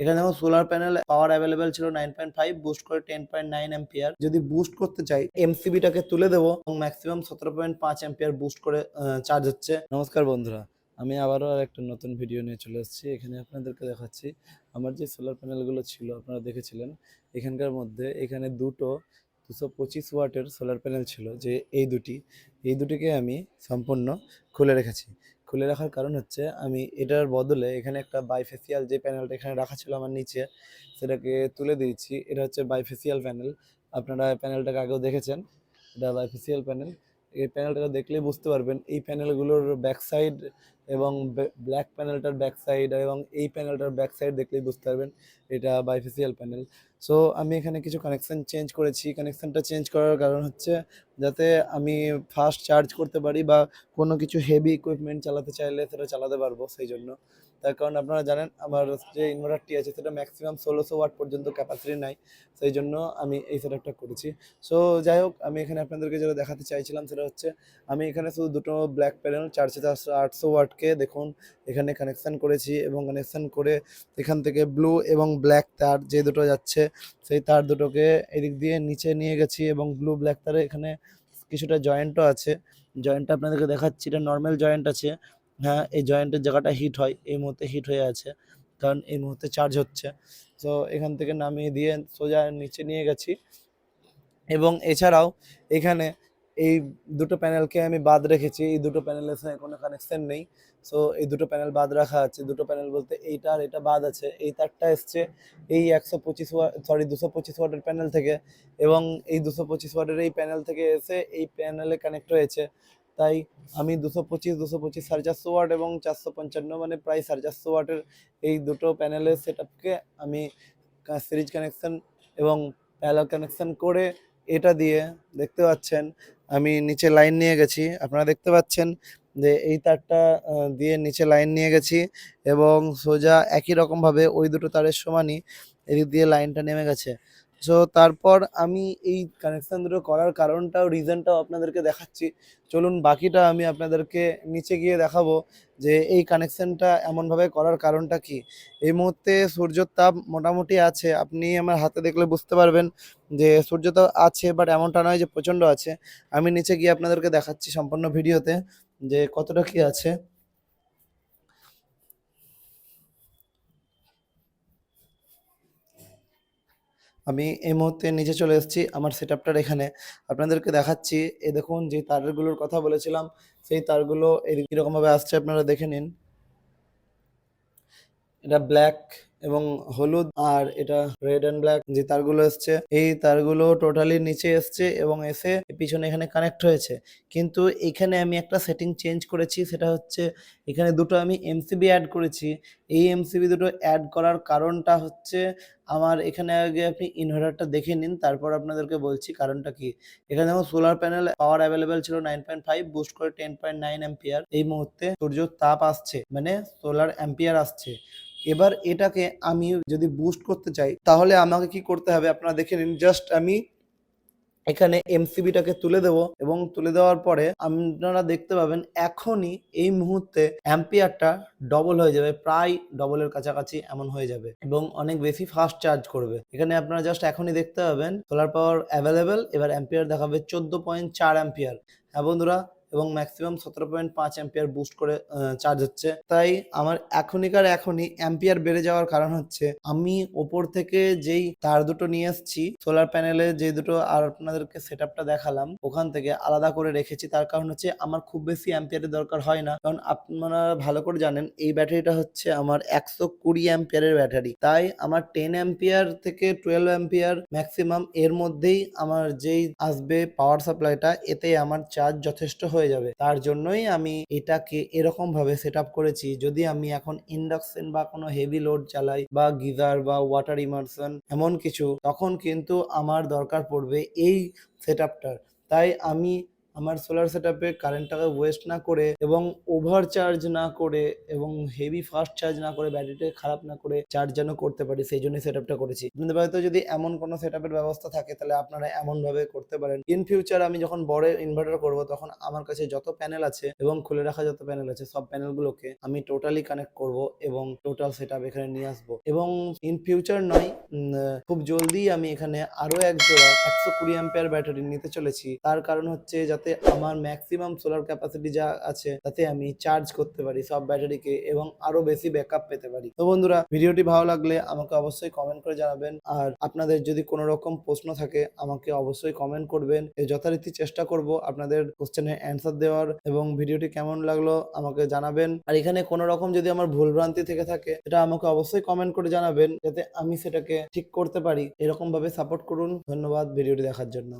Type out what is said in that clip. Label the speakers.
Speaker 1: এখানে দেখো solar panel power available ছিল নাইন পয়েন্ট ফাইভ বুস্ট করে টেন পয়েন্ট নাইন এম্পিয়ার যদি বুস্ট করতে চাই এমসিবিটাকে তুলে দেবো এবং ম্যাক্সিমাম সতেরো পয়েন্ট পাঁচ এম্পিয়ার বুস্ট করে চার্জ হচ্ছে। নমস্কার বন্ধুরা, আমি আবারও আর একটা নতুন ভিডিও নিয়ে চলে এসেছি। এখানে আপনাদেরকে দেখাচ্ছি, আমার যে সোলার প্যানেলগুলো ছিল, আপনারা দেখেছিলেন, এখানকার মধ্যে এখানে দুটো দুশো পঁচিশ ওয়াটের সোলার প্যানেল ছিল, যে এই দুটি। এই দুটিকে আমি সম্পূর্ণ খুলে রেখেছি। খুলে রাখার কারণ হচ্ছে আমি এটার বদলে এখানে একটা বাইফেসিয়াল যে প্যানেলটা এখানে রাখা ছিল আমার নিচে, সেটাকে তুলে দিয়েছি। এটা হচ্ছে বাইফেসিয়াল প্যানেল আপনারা প্যানেলটাকে আগেও দেখেছেন। এটা বাইফেসিয়াল প্যানেল এই প্যানেলটা দেখলেই বুঝতে পারবেন, এই প্যানেলগুলোর ব্যাক সাইড এবং ব্ল্যাক প্যানেলটার ব্যাক সাইড এবং এই প্যানেলটার ব্যাক সাইড দেখলেই বুঝতে পারবেন, এটা বাইফেসিয়াল প্যানেল সো আমি এখানে কিছু কানেকশন চেঞ্জ করেছি। কানেকশানটা চেঞ্জ করার কারণ হচ্ছে, যাতে আমি ফাস্ট চার্জ করতে পারি বা কোনো কিছু হেভি ইকুইপমেন্ট চালাতে চাইলে সেটা চালাতে পারব, সেই জন্য। তার কারণ আপনারা জানেন, আমার যে ইনভার্টারটি আছে সেটা ম্যাক্সিমাম ষোলোশো ওয়াট পর্যন্ত ক্যাপাসিটি নাই, সেই জন্য আমি এই সেটআপটা করেছি। সো যাই হোক, আমি এখানে আপনাদেরকে যেটা দেখাতে চাইছিলাম সেটা হচ্ছে, আমি এখানে শুধু দুটো ব্ল্যাক প্যানেল চারশো চারশো আটশো ওয়াটকে দেখুন, এখানে কানেকশান করেছি এবং কানেকশান করে এখান থেকে ব্লু এবং ব্ল্যাক তার যে দুটো যাচ্ছে, সেই তার দুটোকে এদিক দিয়ে নিচে নিয়ে গেছি এবং ব্লু ব্ল্যাক তারে এখানে কিছুটা জয়েন্টও আছে। জয়েন্টটা আপনাদেরকে দেখাচ্ছি, এটা নর্মাল জয়েন্ট আছে। হ্যাঁ এই জয়েন্টের জায়গাটা হিট হয়, এই মুহূর্তে হিট হয়ে আছে, কারণ এই মুহূর্তে চার্জ হচ্ছে। তো এখান থেকে নামিয়ে দিয়ে সোজা নিচে নিয়ে গেছি। এবং এছাড়াও এখানে এই দুটো প্যানেলকে আমি বাদ রেখেছি, এই দুটো প্যানেলের সঙ্গে কোনো কানেকশন নেই। সো এই দুটো প্যানেল বাদ রাখা আছে। দুটো প্যানেল বলতে এইটা আর এটা বাদ আছে। এই তারটা এসছে এই একশো পঁচিশ ওয়াট সরি দুশো পঁচিশ ওয়াটের প্যানেল থেকে। এবং এই দুশো পঁচিশ ওয়াটের এই প্যানেল থেকে এসে এই প্যানেলে কানেক্ট হয়েছে। তাই আমি দুশো পঁচিশ দুশো পঁচিশ সাড়ে চারশো ওয়াট এবং চারশো পঞ্চান্ন মানে প্রায় সাড়ে চারশো ওয়াটের এই দুটো প্যানেলের সেট আমি সিরিজ কানেকশন এবং প্যারাল কানেকশন করে এটা দিয়ে দেখতে পাচ্ছেন, আমি নিচে লাইন নিয়ে গেছি। আপনারা দেখতে পাচ্ছেন যে এই তারটা দিয়ে নিচে লাইন নিয়ে গেছি এবং সোজা একই রকমভাবে ওই দুটো তারের সমানই এদিক দিয়ে লাইনটা নেমে গেছে। সো তারপর আমি এই কানেকশন দুটো করার কারণটাও রিজনটাও আপনাদেরকে দেখাচ্ছি। চলুন বাকিটা আমি আপনাদেরকে নিচে গিয়ে দেখাবো যে এই কানেকশনটা এমনভাবে করার কারণটা কি। এই মুহূর্তে সূর্যর তাপ মোটামুটি আছে। আপনি আমার হাতে দেখলে বুঝতে পারবেন যে সূর্য তো আছে বাট এমনটা নয় যে প্রচণ্ড আছে। আমি নিচে গিয়ে আপনাদেরকে দেখাচ্ছি সম্পূর্ণ ভিডিওতে যে কতটা কি আছে। আমি এই মুহূর্তে নিচে চলে এসেছি, আমার সেট আপটার এখানে। আপনাদেরকে দেখাচ্ছি, এ দেখুন যে তারগুলোর কথা বলেছিলাম, সেই তারগুলো এরকমভাবে আসছে আপনারা দেখে নিন। এটা ব্ল্যাক এবং হলুদ আর এটা রেড অ্যান্ড ব্ল্যাক যে তারগুলো এসছে, এই তারগুলো টোটালি নিচে এসছে এবং এসে পিছনে এখানে কানেক্ট হয়েছে। কিন্তু এখানে আমি একটা সেটিং চেঞ্জ করেছি, সেটা হচ্ছে এখানে দুটো আমি এমসিবি অ্যাড করেছি। এই এমসিবি দুটো অ্যাড করার কারণটা হচ্ছে আমার এখানে আগে আপনি ইনভার্টারটা দেখে নিন, তারপর আপনাদেরকে বলছি কারণটা কি। এখানে দেখুন সোলার প্যানেল পাওয়ার অ্যাভেলেবেল ছিল নাইন পয়েন্ট ফাইভ বুস্ট করে টেন পয়েন্ট নাইন অ্যাম্পিয়ার এই মুহূর্তে সূর্য তাপ আসছে মানে সোলার অ্যাম্পিয়ার আসছে। এবার এটাকে আমি যদি বুস্ট করতে চাই, তাহলে আমাকে কি করতে হবে? আপনারা দেখে নিন জাস্ট আমি এখানে এমসিবিটাকে তুলে দেবো এবং তুলে দেওয়ার পরে আপনারা দেখতে পাবেন এখনই এই মুহূর্তে অ্যাম্পিয়ারটা ডবল হয়ে যাবে, প্রায় ডবলের কাছাকাছি এমন হয়ে যাবে এবং অনেক বেশি ফাস্ট চার্জ করবে। এখানে আপনারা জাস্ট এখনই দেখতে পাবেন সোলার পাওয়ার অ্যাভেলেবেল এবার অ্যাম্পিয়ার দেখাবে চোদ্দ পয়েন্ট চার অ্যাম্পিয়ার হ্যাঁ বন্ধুরা এবং ম্যাক্সিমাম সতেরো পয়েন্ট পাঁচ অ্যাম্পিয়ার বুস্ট করে চার্জ হচ্ছে। তাই আমার এখনইকার এখনই অ্যাম্পিয়ার বেড়ে যাওয়ার কারণ হচ্ছে, আমি ওপর থেকে যেই তার দুটো নিয়ে এসেছি সোলার প্যানেলে যে দুটো আর আপনাদেরকে সেট দেখালাম, ওখান থেকে আলাদা করে রেখেছি। তার কারণ হচ্ছে, আমার খুব বেশি অ্যাম্পিয়ারের দরকার হয় না। কারণ আপনারা ভালো করে জানেন, এই ব্যাটারিটা হচ্ছে আমার একশো কুড়ি অ্যাম্পিয়ারের ব্যাটারি। তাই আমার টেন অ্যাম্পিয়ার থেকে টুয়েলভ অ্যাম্পিয়ার ম্যাক্সিমাম এর মধ্যেই আমার যেই আসবে পাওয়ার সাপ্লাইটা এতে আমার চার্জ যথেষ্ট হয়ে যাবে। তার জন্যই আমি এটাকে এরকম ভাবে সেট করেছি। যদি আমি এখন ইন্ডাকশন বা কোনো হেভি লোড চালাই বা গিজার বা ওয়াটার ইমার্সন এমন কিছু, তখন কিন্তু আমার দরকার পড়বে এই সেট তাই আমি আমার সোলার সেট আপে কারেন্টটাকে ওয়েস্ট না করে এবং ওভার চার্জ না করে এবং হেভি ফাস্ট চার্জ না করে ব্যাটারিটাকে খারাপ না করে চার্জ যেন করতে পারি, সেই জন্য সেট আপটা করেছি। আপনাদের বাড়িতে যদি এমন কোনো সেট আপের ব্যবস্থা থাকে, তাহলে আপনারা এমন ভাবে করতে পারেন। ইন ফিউচার আমি যখন বড় ইনভার্টার করব, তখন আমার কাছে যত প্যানেল আছে এবং খুলে রাখা যত প্যানেল আছে, সব প্যানেলগুলোকে আমি টোটালি কানেক্ট করব এবং টোটাল সেট আপ এখানে নিয়ে আসব। এবং ইন ফিউচার নয় খুব জলদি আমি এখানে আরও এক জোড়া একশো কুড়ি অ্যাম্পিয়ার ব্যাটারি নিতে চলেছি। তার কারণ হচ্ছে যাতে আমার ম্যাক্সিমাম সোলার ক্যাপাসিটি যা আছে, তাতে আমি চার্জ করতে পারি সব ব্যাটারিকে এবং আরও বেশি ব্যাকআপ পেতে পারি। তো বন্ধুরা, ভিডিওটি ভালো লাগলে আমাকে অবশ্যই কমেন্ট করে জানাবেন। আর আপনাদের যদি কোনো রকম প্রশ্ন থাকে, আমাকে অবশ্যই কমেন্ট করবেন। যথারীতি চেষ্টা করব আপনাদের কোশ্চেনের অ্যান্সার দেওয়ার এবং ভিডিওটি কেমন লাগল আমাকে জানাবেন। আর এখানে কোনো রকম যদি আমার ভুলভ্রান্তি থেকে থাকে, সেটা আমাকে অবশ্যই কমেন্ট করে জানাবেন, যাতে আমি সেটাকে ঠিক করতে পারি। এরকম ভাবে সাপোর্ট করুন। ধন্যবাদ ভিডিওটি দেখার জন্য।